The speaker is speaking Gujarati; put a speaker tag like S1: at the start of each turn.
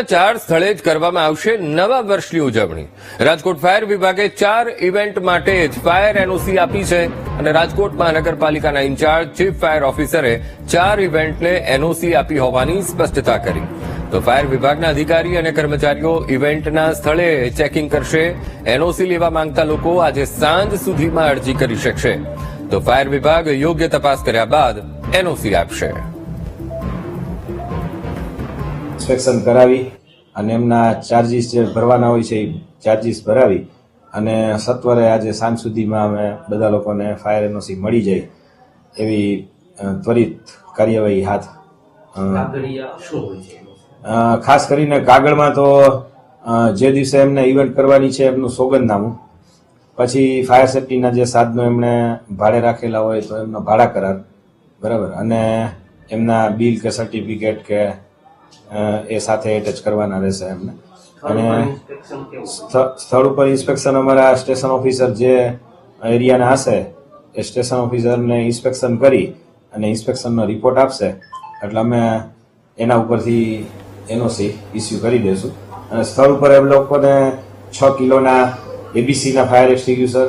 S1: રાજ્યના ચાર સ્થળે જ કરવામાં આવશે નવા વર્ષની ઉજવણી. રાજકોટ ફાયર વિભાગે ચાર ઇવેન્ટ માટે જ ફાયર એનઓસી આપી છે અને રાજકોટ મહાનગરપાલિકાના ઇન્ચાર્જ, ચીફ ફાયર ઓફિસરે ચાર ઇવેન્ટને એનઓસી આપી હોવાની સ્પષ્ટતા કરી. તો ફાયર વિભાગના અધિકારી અને કર્મચારીઓ ઇવેન્ટના સ્થળે ચેકિંગ કરશે. એનઓસી લેવા માંગતા લોકો આજે સાંજ સુધીમાં અરજી કરી શકશે. તો ફાયર વિભાગ યોગ્ય તપાસ કર્યા બાદ એનઓસી આપશે.
S2: ઇન્સ્પેક્શન કરાવી અને એમના ચાર્જીસ જે ભરવાના હોય છે એ ચાર્જીસ ભરાવી અને સત્વરે આજે સાંજ સુધીમાં અમે બધા લોકોને ફાયર એનઓસી મળી જાય એવી ત્વરિત કાર્યવાહી હાથ ખાસ કરીને કાગળમાં તો જે દિવસે એમને ઇવેન્ટ કરવાની છે એમનું સોગંદનામું પછી ફાયર સેફટીના જે સાધનો એમણે ભાડે રાખેલા હોય તો એમનો ભાડા કરાર બરાબર? અને એમના બિલ કે સર્ટિફિકેટ કે એ સાથે એટેચ કરવાના રહેશે એમને. અને સ્થળ ઉપર ઇન્સ્પેક્શન અમારા સ્ટેશન ઓફિસર જે એરિયાના હશે એ સ્ટેશન ઓફિસરને ઇન્સ્પેક્શન કરી અને ઇન્સ્પેક્શનનો રિપોર્ટ આપશે. એટલે અમે એના ઉપરથી એનઓસી ઇસ્યુ કરી દઈશું. અને સ્થળ ઉપર એમ લોકોને છ કિલોના એબીસીના ફાયર એક્સટિંગ્યુશર